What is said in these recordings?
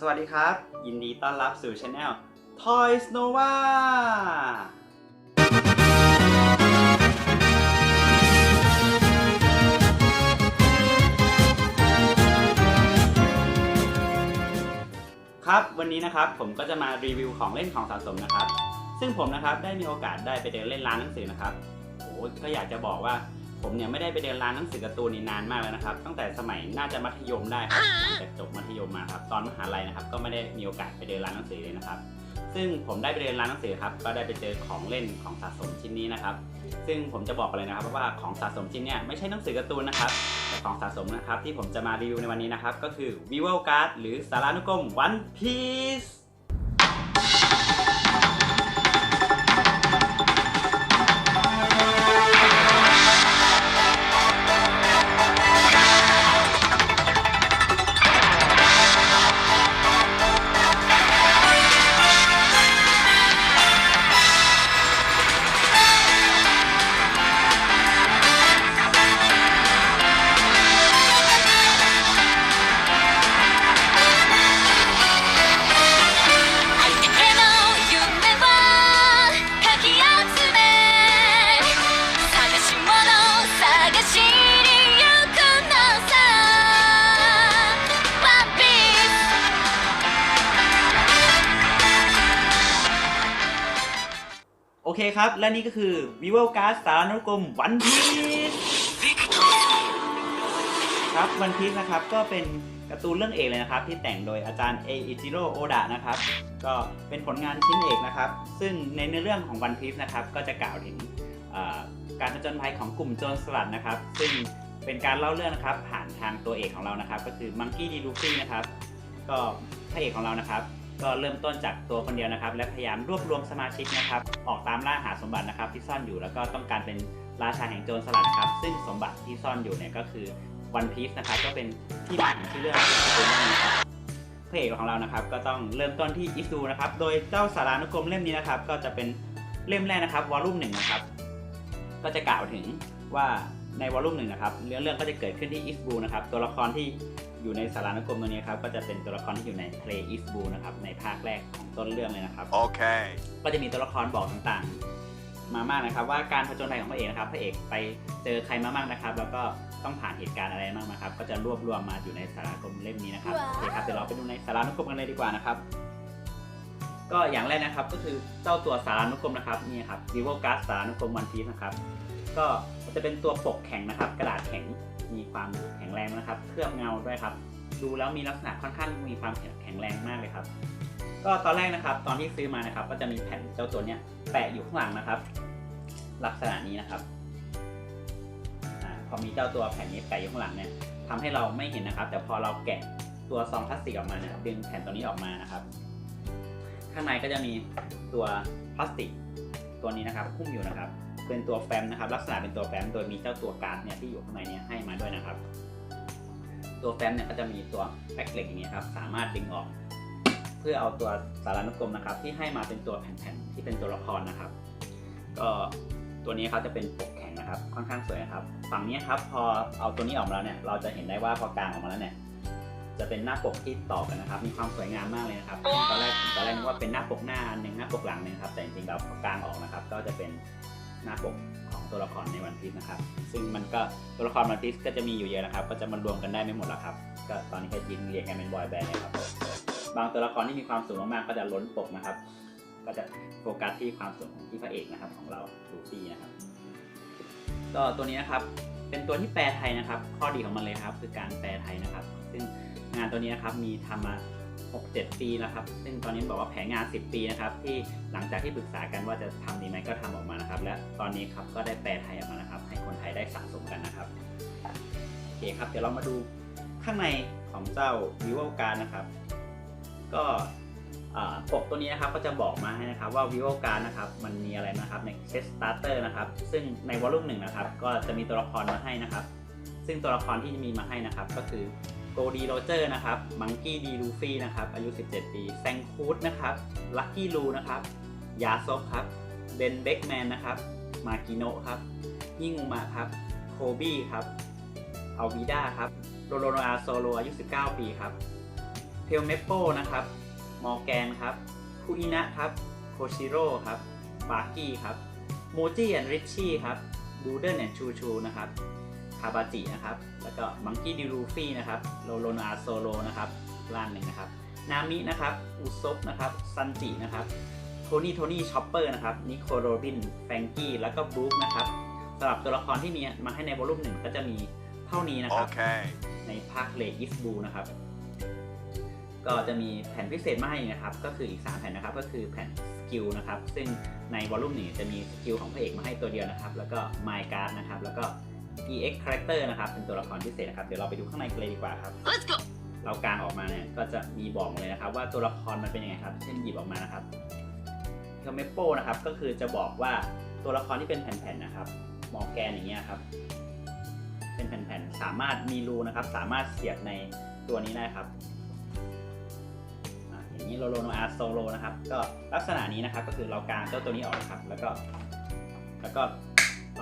สวัสดีครับ ยินดีต้อนรับสู่ช anel Toys Nova ครับ วันนี้นะครับผมก็จะมารีวิวของเล่นของสะสมนะครับ ซึ่งผมนะครับได้มีโอกาสได้ไปเดินเล่นร้านหนังสือนะครับโอ้ก็อยากจะบอกว่า ผมเนี่ยไม่ได้ไปเดินร้านหนังสือการ์ตูนนี่นานมากแล้วนะครับ ตั้งแต่สมัยน่าจะมัธยมได้ครับหลังจากจบมัธยมมาครับตอนมหาลัยนะครับ ก็ไม่ได้มีโอกาสไปเดินร้านหนังสือเลยนะครับ ซึ่งผมได้ไปเดินร้านหนังสือครับก็ได้ไปเจอของเล่นของสะสมชิ้นนี้นะครับ ซึ่งผมจะบอกเลยนะครับว่าของสะสมชิ้นเนี้ยไม่ใช่หนังสือการ์ตูนนะครับแต่ของสะสมนะครับที่ผมจะมารีวิวในวันนี้นะครับก็คือ v i v o Card หรือสารานุกรม One Piece ครับ และนี่ก็คือ v i v o Card สารนุกรม One Piece ครับ One Piece นะครับก็เป็นการ์ตูนเรื่องเอกเลยนะครับ ที่แต่งโดยอาจารย์เออิจิโร่โอดะนะครับ ก็เป็นผลงานชิ้นเอกนะครับ ซึ่งในเนื้อเรื่องของ One Piece นะครับก็จะกล่าวถึงการผจญภัยของกลุ่มโจรสลัดนะครับ ซึ่งเป็นการเล่าเรื่องนะครับ ผ่านทางตัวเอกของเรานะครับ ก็คือมังกี้ดีลูฟี่นะครับ ก็พระเอกของเรานะครับ ก็เริ่มต้นจากตัวคนเดียวนะครับ และพยายามรวบรวมสมาชิกนะครับ ออกตามล่าหาสมบัตินะครับ ที่ซ่อนอยู่แล้วก็ต้องการเป็นราชาแห่งโจรสลัดนะครับ ซึ่งสมบัติที่ซ่อนอยู่เนี่ยก็คือวันพีซนะครับก็เป็นที่มาของชื่อเรื่องของการ์ตูนเรื่องนี้ครับพระเอกของเรานะครับ ก็ต้องเริ่มต้นที่อิซูนะครับ โดยเจ้าสารานุกรมเล่มนี้นะครับ ก็จะเป็นเล่มแรกนะครับวอลลุ่มหนึ่งนะครับ ก็จะกล่าวถึงว่าในวอลลุ่มหนึ่งนะครับเรื่องเรื่องก็จะเกิดขึ้นที่อิสบูนะครับ ตัวละครที่ อยู่ในสารานุกรมตัวนี้ครับก็จะเป็นตัวละครที่อยู่ในทะเลอิสบูนะครับในภาคแรกของต้นเรื่องเลยนะครับ Okay. ก็จะมีตัวละครบอกต่างๆ มามากนะครับว่าการผจญภัยของพระเอกนะครับพระเอกไปเจอใครมาบ้างนะครับ แล้วก็ต้องผ่านเหตุการณ์อะไรบ้างนะครับ ก็จะรวบรวมมาอยู่ในสารานุกรมเล่มนี้นะครับว้าวโอเคครับเดี๋ยวเราไปดูในสารานุกรมกันเลยดีกว่านะครับก็อย่างแรกนะครับก็คือเจ้าตัวสารานุกรมนะครับนี่ครับ vivo card สารานุกรม one piece นะครับก็จะเป็นตัวปกแข็งนะครับ กระดาษแข็ง มีความแข็งแรงนะครับ เคลือบเงาด้วยครับ ดูแล้วมีลักษณะค่อนข้างมีความแข็งแรงมากเลยครับ ก็ตอนแรกนะครับ ตอนที่ซื้อมานะครับ ก็จะมีแผ่นเจ้าตัวเนี้ยแปะอยู่ข้างหลังนะครับ ลักษณะนี้นะครับอาพอมีเจ้าตัวแผ่นนี้แปะอยู่ข้างหลังเนี่ยทำให้เราไม่เห็นนะครับ แต่พอเราแกะตัวซองพลาสติกออกมาเนี่ยดึงแผ่นตัวนี้ออกมานะครับ ข้างในก็จะมีตัวพลาสติกตัวนี้นะครับ หุ้มอยู่นะครับ เป็นตัวแฟ้มนะครับ ลักษณะเป็นตัวแฟ้มโดยมีเจ้าตัวการ์ดเนี่ยที่อยู่ข้างในเนี่ยให้มาด้วยนะครับ ตัวแฟ้มเนี่ยก็จะมีตัวแบ็คเหล็กอย่างนี้ครับสามารถดึงออก เพื่อเอาตัวสารานุกรมนะครับ ที่ให้มาเป็นตัวแผ่นๆที่เป็นตัวละครนะครับ ก็ตัวนี้ครับจะเป็นปกแข็งนะครับ ค่อนข้างสวยนะครับ ฝั่งนี้ครับพอเอาตัวนี้ออกมาแล้วเนี่ยเราจะเห็นได้ว่าพอกลางออกมาแล้วเนี่ยจะเป็นหน้าปกที่ต่อกันนะครับ มีความสวยงามมากเลยนะครับ ตอนแรกตอนแรกนึกว่าเป็นหน้าปกหน้าหนึ่งหน้าปกหลังหนึ่งครับ แต่จริงๆเราพอกลางออกนะครับ ก็จะเป็น หน้าปกของตัวละครในวันพีซนะครับ ซึ่งมันก็ตัวละครวันพีซก็จะมีอยู่เยอะนะครับ ก็จะมารวมกันได้ไม่หมดล้วครับ ก็ตอนนี้ก็ยินเรียงกันเป็นบอยแบนด์เลยครับ บางตัวละครที่มีความสูงมากๆก็จะล้นปกนะครับ ก็จะโฟกัสที่ความสูงของที่พระเอกนะครับของเราลูฟี่นะครับก็ตัวนี้นะครับเป็นตัวที่แปลไทยนะครับ ข้อดีของมันเลยครับ คือการแปลไทยนะครับ ซึ่งงานตัวนี้นะครับมีทำมา 6-7 ปีแล้วครับ ซึ่งตอนนี้บอกว่าแผนงาน 10 ปีนะครับ ที่หลังจากที่ปรึกษากันว่าจะทำดีไหมก็ทำออกมานะครับ และตอนนี้ครับก็ได้แปลไทยออกมานะครับ ให้คนไทยได้สะสมกันนะครับโอเคครับ เดี๋ยวเรามาดูข้างในของเจ้า vivo card นะครับ ก็ปกตัวนี้นะครับก็จะบอกมาให้นะครับว่า vivo card นะครับมันมีอะไรนะครับใน set starter นะครับ ซึ่งในวอลลุ่มหนึ่งนะครับ ก็จะมีตัวละครมาให้นะครับ ซึ่งตัวละครที่มีมาให้นะครับก็คือ โกดีโรเจอร์นะครับ มังกี้ดีลูฟี่นะครับ อายุ 17 ปี แซงคูดนะครับ ลัคกี้ลูนะครับ ยาซบครับ เบนเบ็กแมนนะครับ มากิโนะครับยิ่งอุมาครับ โคบี้ครับอัลวีด้าครับ โรโรโนอาโซโลอายุ 19 ปีครับเพลเมโปนะครับ มอร์แกนครับคุอินะครับ โคชิโร่ครับ บาร์กี้ครับ โมจิแอนริชชี่ครับบูเดนแอนชูชูนะครับาบาจินะครับ แล้วก็มังกี้ดิรูฟี่นะครับโลโลนาโซโลนะครับล่างหนึ่งนะครับ นามินะครับ อุซบนะครับ ซันจินะครับ โทนี่ โทนี่ ช็อปเปอร์นะครับ นิโคโรบิน แฟรงกี้ แล้วก็บรูคนะครับสำหรับตัวละครที่มีมาให้ในวอลลุ่มหนึ่งก็จะมีเท่านี้นะครับ Okay. ในภาคเลดอิสบูนะครับ ก็จะมีแผ่นพิเศษมาให้นะครับ ก็คืออีก 3 แผ่นนะครับ ก็คือแผ่นสกิลนะครับ ซึ่งในวอลลุ่มหนึ่งจะมีสกิลของพระเอกมาให้ตัวเดียวนะครับ แล้วก็ My Card นะครับ แล้วก็ EX Character นะครับ เป็นตัวละครพิเศษนะครับ เดี๋ยวเราไปดูข้างในกันเลยดีกว่าครับ Let's go เรากางออกมาเนี่ยก็จะมีบอกเลยนะครับ ว่าตัวละครมันเป็นยังไงครับ เช่นหยิบออกมานะครับเทอร์เมโปนะครับ ก็คือจะบอกว่าตัวละครที่เป็นแผ่นๆนะครับ มอร์แกนอย่างเงี้ยครับ เป็นแผ่นๆ สามารถมีรูนะครับ สามารถเสียบในตัวนี้ได้ครับอะอย่างนี้โลโลโนอาโซโลนะครับ ก็ลักษณะนี้นะครับ ก็คือเรากางเจ้าตัวนี้ออกนะครับ แล้วก็ แล้วก็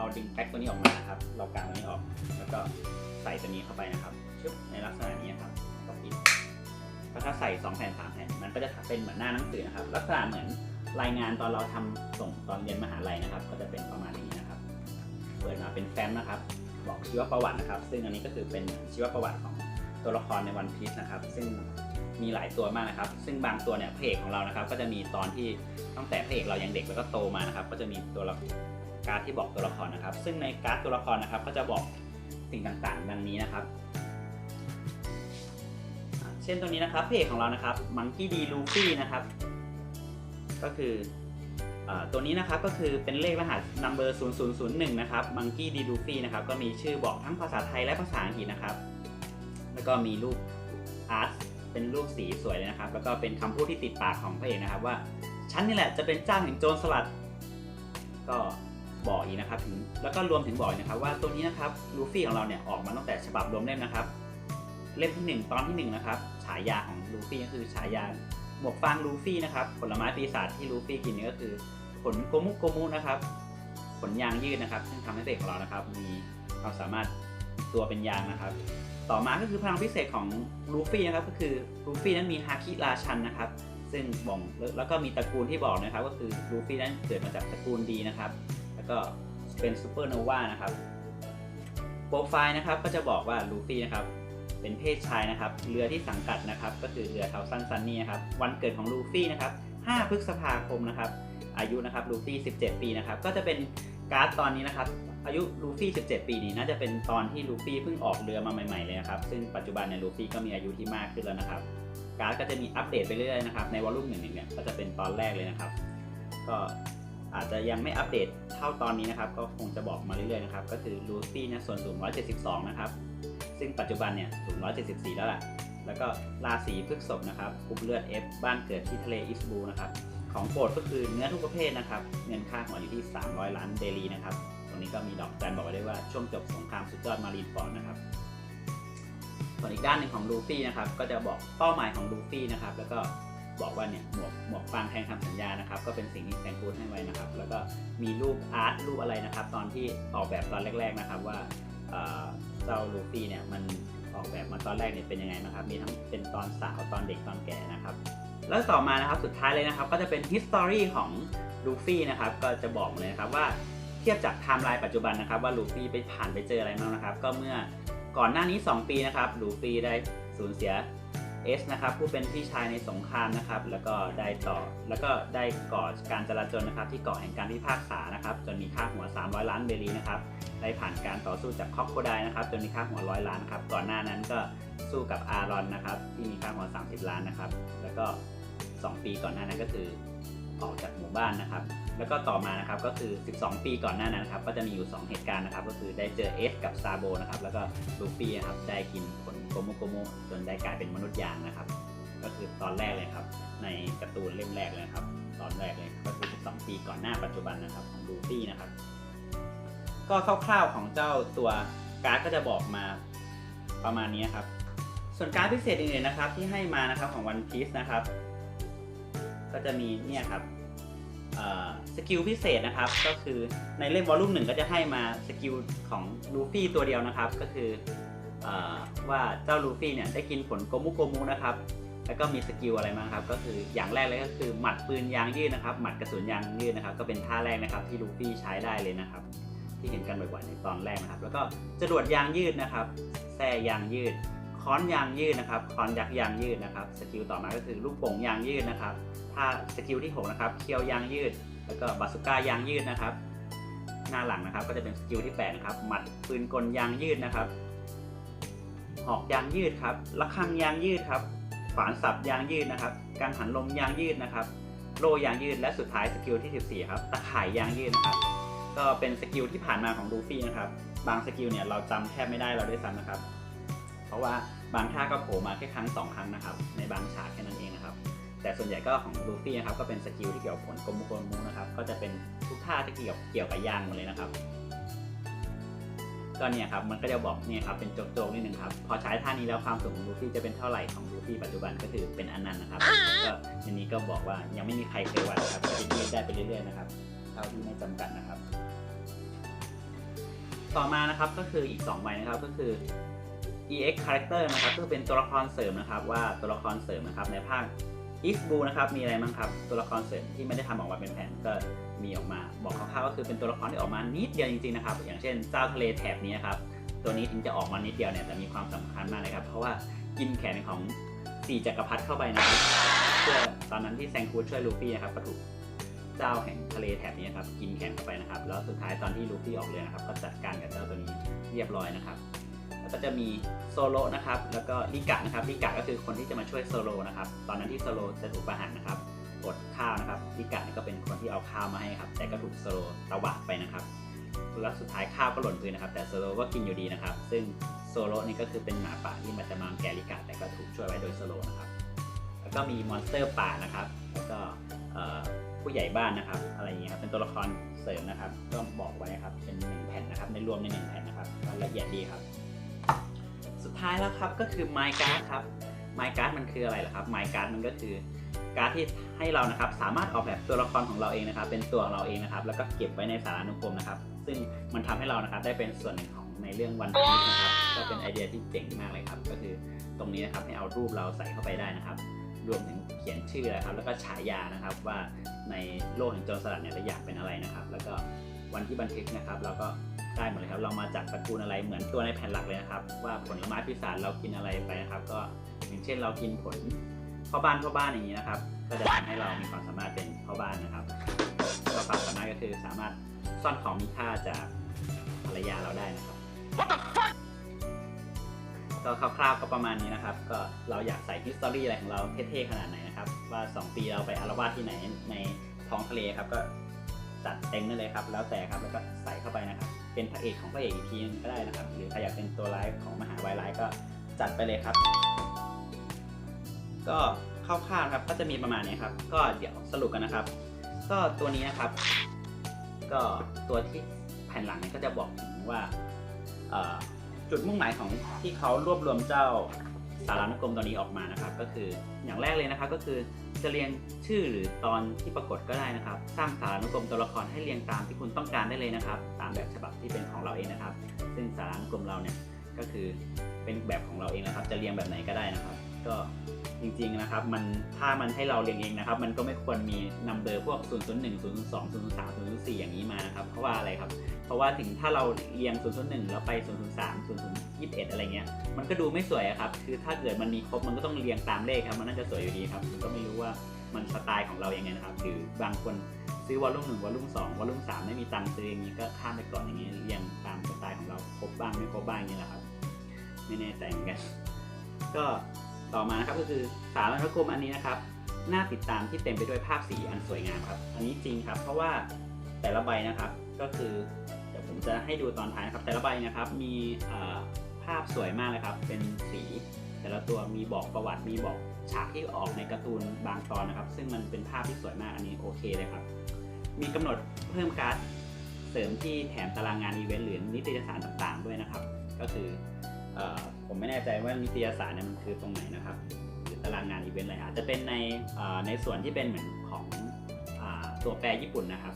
เราดึงแพ็คตัวนี้ออกมานะครับ เรากางตัวนี้ออก แล้วก็ใส่ตัวนี้เข้าไปนะครับชึบในลักษณะนี้ครับก็ปิดแล้วถ้าใส่2แผ่น3แผ่นมันก็จะเป็นเหมือนหน้าหนังสือนะครับ ลักษณะเหมือนรายงานตอนเราทำส่งตอนเรียนมหาลัยนะครับ ก็จะเป็นประมาณนี้นะครับ เปิดมาเป็นแฟ้มนะครับ บอกชีวประวัตินะครับ ซึ่งอันนี้ก็คือเป็นชีวประวัติของตัวละครในวันพีซนะครับ ซึ่งมีหลายตัวมากนะครับ ซึ่งบางตัวเนี่ยพระเอกของเรานะครับ ก็จะมีตอนที่ตั้งแต่พระเอกเรายังเด็กแล้วก็โตมานะครับ ก็จะมีตัวละ การ์ดที่บอกตัวละครนะครับ ซึ่งในการ์ดตัวละครนะครับ ก็จะบอกสิ่งต่างๆ ดังนี้นะครับเช่นตัวนี้นะครับพระเอกของเรานะครับมังกี้ดีลูฟี่นะครับ ก็คืออตัวนี้นะครับก็คือเป็นเลขรหัส number 0001 นะครับ monkey d luffy นะครับ ก็มีชื่อบอกทั้งภาษาไทยและภาษาอังกฤษนะครับ แล้วก็มีรูปอาร์ตเป็นรูปสีสวยเลยนะครับ แล้วก็เป็นคำพูดที่ติดปากของพระเอกนะครับ ว่าฉันนี่แหละจะเป็นเจ้าแห่งโจรสลัด ก็ บอกอีกนะครับถึงแล้วก็รวมถึงบอกอีกนะครับ ว่าตัวนี้นะครับลูฟี่ของเราเนี่ยออกมาตั้งแต่ฉบับรวมเล่มนะครับ เล่มที่ 1 ตอนที่1นะครับฉายาของลูฟี่ก็คือฉายาหมวกฟางลูฟี่นะครับผลไม้ปีศาจที่ลูฟี่กินนี่ก็คือผลโกมุโกมุนะครับ ผลยางยืดนะครับ ซึ่งทำให้เด็กของเรานะครับ มีความสามารถตัวเป็นยางนะครับ ต่อมาก็คือพลังพิเศษของลูฟี่นะครับ ก็คือลูฟี่นั้นมีฮาคิราชันนะครับ ซึ่งบ่งแล้วก็มีตระกูลที่บอกนะครับ ก็คือลูฟี่นั้นเกิดมาจากตระกูลดีนะครับ แล้วก็เป็นซูเปอร์โนวานะครับโปรไฟล์นะครับก็จะบอกว่าลูฟี่นะครับเป็นเพศชายนะครับ เรือที่สังกัดนะครับ ก็คือเรือเทาซันซันนี่นะครับ วันเกิดของลูฟี่นะครับ 5 พฤษภาคมนะครับ อายุนะครับลูฟี่ 17 ปีนะครับ ก็จะเป็นการ์ดตอนนี้นะครับ อายุลูฟี่ 17 ปีนี้น่าจะเป็นตอนที่ลูฟี่เพิ่งออกเรือมาใหม่ๆเลยนะครับ ซึ่งปัจจุบันเนี่ยลูฟี่ก็มีอายุที่มากขึ้นแล้วนะครับ การ์ดก็จะมีอัปเดตไปเรื่อยๆนะครับ ในวอลลุ่มหนึ่งเนี่ย ก็จะเป็นตอนแรกเลยนะครับ ก็ อาจจะยังไม่อัปเดตเท่าตอนนี้นะครับ ก็คงจะบอกมาเรื่อยๆนะครับ ก็คือลูฟี่นี่ยส่วนสูง 172 นะครับ ซึ่งปัจจุบันเนี่ยสูง 174 แล้วล่ะ แล้วก็ราศีพฤษภนะครับกรุ๊ปเลือด F บ้านเกิดที่ทะเลอิสบูนะครับ ของโปรดก็คือเนื้อทุกประเภทนะครับ เงินค่าหัวอยู่ที่ 300 ล้านเดลีนะครับ ตรงนี้ก็มีดอกจันบอกไว้ด้วยว่าช่วงจบสงครามสุดยอดมารีนฟอร์ดนะครับส่วนอีกด้านหนึ่งของลูฟี่นะครับ ก็จะบอกเป้าหมายของลูฟี่นะครับ แล้วก็ บอกว่าเนี่ยหมวกหมวกฟางแทนคำสัญญานะครับ ก็เป็นสิ่งที่แซงคูดให้ไว้นะครับ แล้วก็มีรูปอาร์ตรูปอะไรนะครับ ตอนที่ออกแบบตอนแรก ๆนะครับว่าเจ้าลูฟี่เนี่ยมันออกแบบมาตอนแรกเนี่ยเป็นยังไงนะครับ มีทั้งเป็นตอนสาวตอนเด็กตอนแก่นะครับ แล้วต่อมานะครับสุดท้ายเลยนะครับ ก็จะเป็น history ของลูฟี่นะครับ ก็จะบอกเลยนะครับว่าเทียบจากไทม์ไลน์ปัจจุบันนะครับ ว่าลูฟี่ไปผ่านไปเจออะไรบ้างนะครับ ก็เมื่อก่อนหน้านี้ 2 ปีนะครับลูฟี่ได้สูญเสีย เอสนะครับผู้เป็นพี่ชายในสงครามนะครับ แล้วก็ได้ต่อแล้วก็ได้ก่อการจลาจลนะครับ ที่เกาะแห่งการพิพากษานะครับ จนมีค่าหัว 300 ล้านเบลีนะครับได้ผ่านการต่อสู้จากคอกโคไดนะครับ จนมีค่าหัวร้อยล้านครับ ก่อนหน้านั้นก็สู้กับอารอนนะครับ ที่มีค่าหัว 30 ล้านนะครับ แล้วก็ 2 ปีก่อนหน้านั้นก็คือออกจากหมู่บ้านนะครับ แล้วก็ต่อมานะครับก็คือ 12 ปีก่อนหน้านั้นนครับ ก็จะมีอยู่ 2 เหตุการณ์นะครับ ก็คือได้เจอเอสกับซาโบนะครับ แล้วก็ลูฟี่นะครับได้กินผล โกโมโกโมจนได้กลายเป็นมนุษย์ยางนะครับ ก็คือตอนแรกเลยครับ ในการ์ตูนเล่มแรกเลยครับ ตอนแรกเลยก็คือ 12 ปีก่อนหน้าปัจจุบันนะครับของลูฟี่นะครับ ก็คร่าวๆของเจ้าตัวการ์ดก็จะบอกมาประมาณนี้ครับ ส่วนการ์ดพิเศษอื่นๆนะครับ ที่ให้มานะครับของ One Piece นะครับ ก็จะมีเนี่ยครับสกิลพิเศษนะครับ ก็คือในเล่มวอลลุ่มหนึ่งก็จะให้มาสกิลของลูฟี่ตัวเดียวนะครับ ก็คือ ว่าเจ้าลูฟี่เนี่ยได้กินผลโกมุโกมุนะครับ แล้วก็มีสกิลอะไรบ้าครับก็คืออย่างแรกเลยก็คือหมัดปืนยางยืดนะครับ หมัดกระสุนยางยืดนะครับ ก็เป็นท่าแรกนะครับที่ลูฟี่ใช้ได้เลยนะครับ ที่เห็นกันบ่อยๆในตอนแรกนะครับ แล้วก็จรวดยางยืดนะครับแส้ยางยืดค้อนยางยืดนะครับค้อนยักษ์ยางยืดนะครับ สกิลต่อมาก็คือลูกโป่งยางยืดนะครับ ถ้าสกิลที่หกนะครับเคียวยางยืด แล้วก็บาสุก้ายางยืดนะครับ หน้าหลังนะครับก็จะเป็นสกิลที่แปดนะครับ หมัดปืนกลยางยืดนะครับ หอกยางยืดครับระฆังยางยืดครับฝานสับยางยืดนะครับ การหันลมยางยืดนะครับ โลยางยืดและสุดท้ายสกิลที่ 14 ครับตะข่ายยางยืดนะครับ ก็เป็นสกิลที่ผ่านมาของลูฟี่นะครับ บางสกิลเนี่ยเราจำแทบไม่ได้เราด้วยซ้ำนะครับ เพราะว่าบางท่าก็โผล่มาแค่ครั้งสองครั้งนะครับ ในบางฉากแค่นั้นเองนะครับ แต่ส่วนใหญ่ก็ของลูฟี่นะครับก็เป็นสกิลที่เกี่ยวกับผลกลมกลมูนะครับ ก็จะเป็นทุกท่าที่เกี่ยวเกี่ยวกับยางหมดเลยนะครับ ก็เนี่ยครับมันก็จะบอกเนี่ยครับเป็นโจ๊กๆนิดนึงครับพอใช้ท่านี้แล้วความสูงของลูฟี่จะเป็นเท่าไหร่ของลูฟี่ปัจจุบันก็คือเป็นอันนั้นนะครับก็ในนี้ก็บอกว่ายังไม่มีใครเคยวัดครับก็จะยืดได้ไปเรื่อยๆนะครับเท่าที่ไม่จำกัดนะครับ ต่อมานะครับก็คืออีก2ใบนะครับก็คือ EX Character นะครับก็เป็นตัวละครเสริมนะครับว่าตัวละครเสริมนะครับในภาค X b l u นะครับมีอะไรบ้างครับตัวละครเสริมที่ไม่ได้ทำออกมาเป็นแผนก็มีออกมา บอกคร่าวๆก็คือเป็นตัวละครที่ออกมานิดเดียวจริงๆนะครับ อย่างเช่นเจ้าทะเลแถบนี้ครับตัวนี้ถึงจะออกมานิดเดียวเนี่ยแต่มีความสำคัญมากเลยครับ เพราะว่ากินแขนของสี่จักรพรรดิเข้าไปนะครับเพื่อตอนนั้นที่แซงคูดช่วยลูฟี่นะครับก็ถูกเจ้าแห่งทะเลแถบนี้ครับกินแขนเข้าไปนะครับ แล้วสุดท้ายตอนที่ลูฟี่ออกเรือนะครับ ก็จัดการกับเจ้าตัวนี้เรียบร้อยนะครับ ก็จะมีโซโลนะครับ แล้วก็ลิกะนะครับลิกะก็คือคนที่จะมาช่วยโซโลนะครับ ตอนนั้นที่โซโลจะถูกประหารนะครับอดข้าวนะครับลิกะนี่ก็เป็นคนที่เอาข้าวมาให้ครับ แต่ก็ถูกโซโลตะวาดไปนะครับแล้วสุดท้ายข้าวก็หล่นพื้นนะครับ แต่โซโลก็กินอยู่ดีนะครับ ซึ่งโซโลนี่ก็คือเป็นหมาป่าที่มันจะมาแกลิกะแต่ก็ถูกช่วยไว้โดยโซโลนะครับ แล้วก็มีมอนสเตอร์ป่านะครับ แล้วก็ผู้ใหญ่บ้านนะครับ อะไรอย่างเงี้ยครับ เป็นตัวละครเสริมนะครับก็บอกไว้ครับ เป็นหนึ่งแผ่นนะครับ ในรวมในหนึ่งแผ่นนะครับ ละเอียดดีครับ ท้ายแล้วครับก็คือ My Card ครับ My Card มันคืออะไรล่ะครับ My Card มันก็คือการดที่ให้เรานะครับสามารถออกแบบตัวละครของเราเองนะครับ เป็นตัวของเราเองนะครับ แล้วก็เก็บไว้ในสารานุกรมนะครับ ซึ่งมันทำให้เรานะครับได้เป็นส่วนหนึ่งของในเรื่องวันพีชนะครับ ก็เป็นไอเดียที่เจ๋งมากเลยครับ ก็คือตรงนี้นะครับให้เอารูปเราใส่เข้าไปได้นะครับ รวมถึงเขียนชื่อนะครับ แล้วก็ฉายานะครับว่าในโลกแห่งโจรสลัดเนี่ยเราอยากเป็นอะไรนะครับ แล้วก็ วันที่บันทึกนะครับ เราก็ได้หมดเลยครับ เรามาจากตระกูลอะไรเหมือนตัวในแผ่นหลักเลยนะครับ ว่าผลไม้ปีศาจเรากินอะไรไปนะครับ ก็อย่างเช่นเรากินผลพ่อบ้านพ่อบ้านอย่างนี้นะครับ ก็จะทำให้เรามีความสามารถเป็นพ่อบ้านนะครับก็ความสามารถก็คือสามารถซ่อนของมีค่าจากภรรยาเราได้นะครับก็คร่าวๆก็ประมาณนี้นะครับ ก็เราอยากใส่ฮิสตอรี่อะไรของเราเท่ๆขนาดไหนนะครับ ว่า 2 ปีเราไปอารวาสที่ไหนในท้องทะเลครับก็ จัดเต็มได้เลยครับ แล้วแต่ครับแล้วก็ใส่เข้าไปนะครับ เป็นพระเอกของพระเอกอีกทีนึงก็ได้นะครับ หรือใครอยากเป็นตัวร้ายของมหาวายร้ายก็จัดไปเลยครับ ก็คร่าวๆครับก็จะมีประมาณนี้ครับ ก็เดี๋ยวสรุปกันนะครับ ก็ตัวนี้นะครับ ก็ตัวที่แผ่นหลังเนี่ยก็จะบอกถึงว่าจุดมุ่งหมายของที่เขารวบรวมเจ้า สารานุกรมตัวนี้ออกมานะครับก็คืออย่างแรกเลยนะครับก็คือจะเรียงชื่อหรือตอนที่ปรากฏก็ได้นะครับ สร้างสารานุกรมตัวละครให้เรียงตามที่คุณต้องการได้เลยนะครับ ตามแบบฉบับที่เป็นของเราเองนะครับ ซึ่งสารานุกรมเราเนี่ยก็คือเป็นแบบของเราเองนะครับ จะเรียงแบบไหนก็ได้นะครับ ก็ จริงๆนะครับมันถ้ามันให้เราเรียงเองนะครับ มันก็ไม่ควรมีนัมเบอร์พวก 0 0 1 0 0 2 0 0 3 0 0 4 อย่างนี้มานะครับ เพราะว่าอะไรครับ เพราะว่าถึงถ้าเราเรียง 0 0 1 แล้วไป 0 0 3 0 0 21 อะไรเงี้ย มันก็ดูไม่สวยอะครับ คือถ้าเกิดมันมีครบมันก็ต้องเรียงตามเลขครับ มันน่าจะสวยอยู่ดีครับผมก็ไม่รู้ว่ามันสไตล์ของเราอยังไงนะครับหรือบางคนซื้อวอลลุ่มหนึ่งวอลลุ่มสองวอลลุ่มสามไม่มีตังค์ซื้ออย่างนี้ก็ข้ามไปก่อนอย่างนี้เรียงตามสไตล์ของเราครบบ้างไม่ครบบ้างอย่างนี้แหละครับ ไม่แน่ใจเหมือนกัน ก็ ต่อมานะครับก็คือสารนุกรมอันนี้นะครับน่าติดตามที่เต็มไปด้วยภาพสีอันสวยงามครับ อันนี้จริงครับ เพราะว่าแต่ละใบนะครับก็คือเดี๋ยวผมจะให้ดูตอนท้ายนะครับแต่ละใบนะครับมีภาพสวยมากเลยครับ เป็นสีแต่ละตัวมีบอกประวัติมีบอกฉากที่ออกในการ์ตูนบางตอนนะครับ ซึ่งมันเป็นภาพที่สวยมากอันนี้โอเคเลยครับ มีกำหนดเพิ่มการ์ดเสริมที่แถมตารางงานอีเวนต์หรือนิตยสารต่างๆ ด้วยนะครับ ก็คืออ ผมไม่แน่ใจว่านิตยสารเนี่ยมันคือตรงไหนนะครับหรือตารางงานอีเวนต์อะไรอาจจะเป็นในในส่วนที่เป็นเหมือนของอตัวแปรญี่ปุ่นนะครับ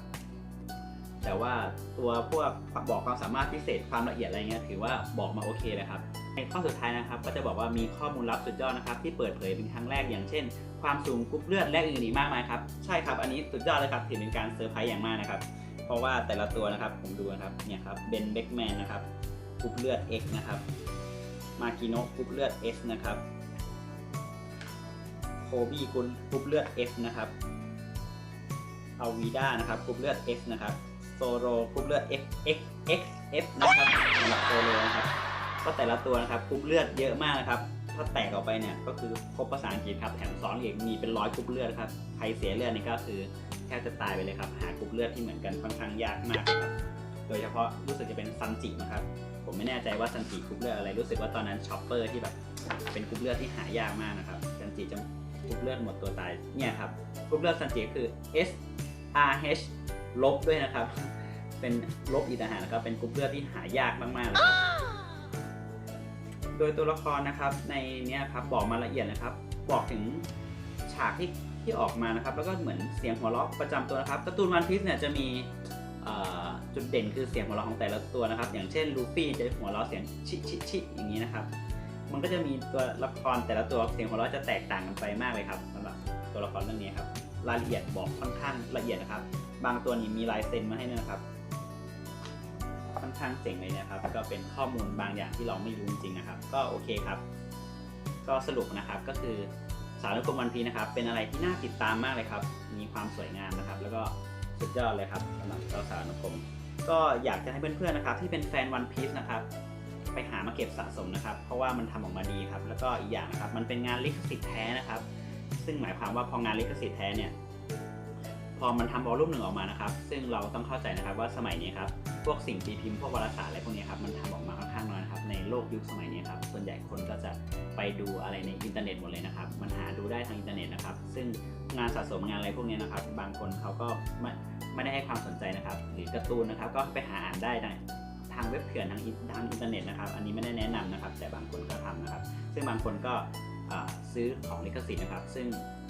แต่ว่าตัวพวกบอกความสามารถพิเศษความละเอียดอะไรเงี้ยถือว่าบอกมาโอเคเลยครับในข้อสุดท้ายนะครับ ก็จะบอกว่ามีข้อมูลลับสุดยอดนะครับ ที่เปิดเผยเป็นครั้งแรกอย่างเช่น ความสูงกรุ๊ปเลือดและอื่นๆอีกมากมายครับใช่ครับอันนี้สุดยอดเลยครับถือเป็นการเซอร์ไพรส์อย่างมากนะครับเพราะว่าแต่ละตัวนะครับผมดูนะครับเนี่ยครับเบนเบกแมนนะครับกรุ๊ปเลือด X นะครับ มากิโนะกรุ๊ปเลือด S นะครับโคบี้กรุ๊ปเลือด F นะครับเอาวีด้านะครับกรุ๊ปเลือด S นะครับโซโรกรุ๊ปเลือด F X X F นะครับสำหรับโซโรนะครับก็แต่ละตัวนะครับกรุ๊ปเลือดเยอะมากนะครับถ้าแตกออกไปเนี่ยก็คือครบภาษาอังกฤษครับแถมซ้อนอีกมีเป็นร้อยกรุ๊ปเลือดครับใครเสียเลือดนี่ก็คือแทบจะตายไปเลยครับหากรุ๊ปเลือดที่เหมือนกันค่อนข้างยากมากครับโดยเฉพาะรู้สึกจะเป็นซันจินะครับ ไม่แน่ใจว่าซันจิกรุ๊ปเลือดอะไรรู้สึกว่าตอนนั้นช็อปเปอร์ที่แบบเป็นกรุ๊ปเลือดที่หายากมากนะครับซันจิจะกรุ๊ปเลือดหมดตัวตายเนี่ยครับกรุ๊ปเลือดซันจิคือ S R H ลบด้วยนะครับ เป็นลบอีกต่างหากนะครับเป็นกรุ๊ปเลือดที่หายากมากๆนะครับโดยตัวละครนะครับในเนี้ยครับบอกมาละเอียดนะครับ บอกถึงฉากที่ที่ออกมานะครับ แล้วก็เหมือนเสียงหัวเราะประจำตัวนะครับการ์ตูนวันพีซเนี่ยจะมี จุดเด่นคือเสียงหัวเราะของแต่ละตัวนะครับ อย่างเช่นลูฟี่จะหัวเราะเสียงชิชิชิอย่างนี้นะครับ มันก็จะมีตัวละครแต่ละตัวเสียงหัวเราะจะแตกต่างกันไปมากเลยครับสำหรับตัวละครเรื่องนี้ครับรายละเอียดบอกค่อนข้างละเอียดนะครับ บางตัวนี้มีลายเซ็นมาให้ด้วยนะครับ ค่อนข้างเจ๋งเลยนะครับ ก็เป็นข้อมูลบางอย่างที่เราไม่รู้จริงๆนะครับ ก็โอเคครับ ก็สรุปนะครับก็คือสารนุกรมวันพีนะครับ เป็นอะไรที่น่าติดตามมากเลยครับ มีความสวยงามนะครับ แล้วก็ สุดยอดเลยครับสำหรับเจ้าสารนุกรมก็อยากจะให้เพื่อนๆนะครับที่เป็นแฟนวันพีซนะครับไปหามาเก็บสะสมนะครับ เพราะว่ามันทำออกมาดีครับ แล้วก็อีกอย่างนะครับมันเป็นงานลิขสิทธิ์แท้นะครับ ซึ่งหมายความว่าพองานลิขสิทธิ์แท้เนี่ยพอมันทำวอลลุ่มหนึ่งออกมานะครับ ซึ่งเราต้องเข้าใจนะครับว่าสมัยนี้ครับ พวกสิ่งตีพิมพ์พวกวารสารอะไรพวกนี้ครับ มันทำออกมา โลกยุคสมัยนี้ครับ ส่วนใหญ่คนก็จะไปดูอะไรในอินเทอร์เน็ตหมดเลยนะครับ มันหาดูได้ทางอินเทอร์เน็ตนะครับ ซึ่งงานสะสมงานอะไรพวกนี้นะครับ บางคนเขาก็ไม่ไม่ได้ให้ความสนใจนะครับ หรือการ์ตูนนะครับ ก็ไปหาอ่านได้ในทางเว็บเถื่อนทางอินทางอินเทอร์เน็ตนะครับ อันนี้ไม่ได้แนะนำนะครับ แต่บางคนก็ทำนะครับ ซึ่งบางคนก็ ซื้อของลิขสิทธิ์นะครับ ซึ่ง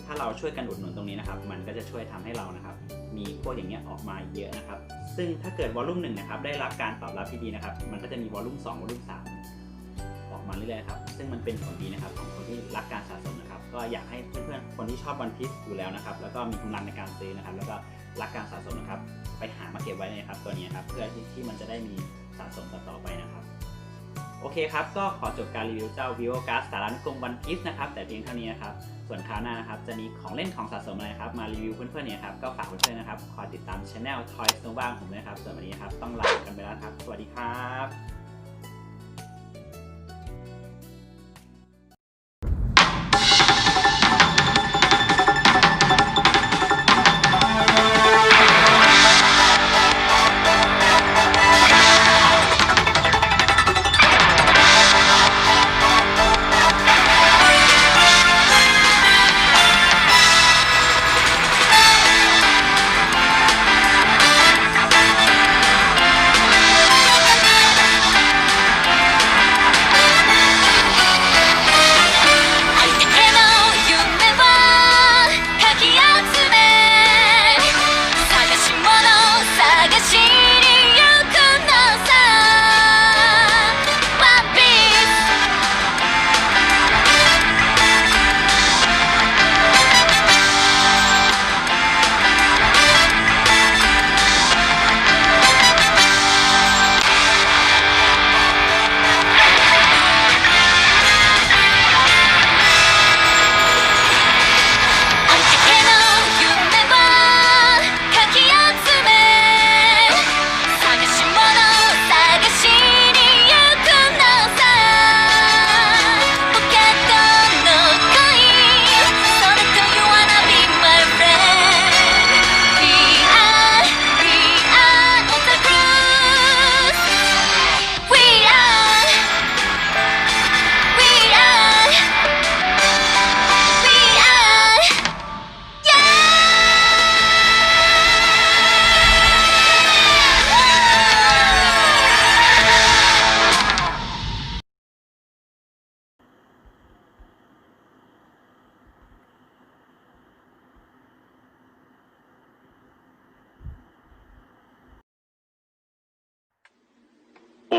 ถ้าเราช่วยกันอุดหนุนตรงนี้นะครับ มันก็จะช่วยทำให้เรานะครับ มีพวกอย่างเงี้ยออกมาเยอะนะครับ ซึ่งถ้าเกิดวอลลุ่มหนึ่งนะครับ ได้รับการตอบรับที่ดีนะครับ มันก็จะมีวอลลุ่ม2วอลลุ่ม3ออกมาเรื่อยๆครับ ซึ่งมันเป็นผลดีนะครับของคนที่รักการสะสมนะครับ ก็อยากให้เพื่อนๆ คนที่ชอบวันพีซอยู่แล้วนะครับ แล้วก็มีกำลังในการซื้อนะครับ แล้วก็รักการสะสมนะครับ ไปหามาเก็บไว้เลยครับตัวนี้ครับ เพื่อที่มันจะได้มีสะสมต่อไปนะครับ โอเคครับ ก็ขอจบการรีวิวเจ้า vivo g a s สารานกรมวันพีสนะครับ แต่เพียงเท่านี้นะครับ ส่วนคราวหน้านะครับ จะมีของเล่นของสะสมอะไรครับ มารีวิวเพื่อนๆเนี่ยครับ ก็ฝากเพื่อนๆนะครับ คอยติดตามช anel Toys Nova ของผมนะครับ ส่วนวันนี้ครับ ต้องลากันไปแล้วครับ สวัสดีครับ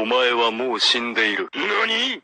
前はもう死んでいる。何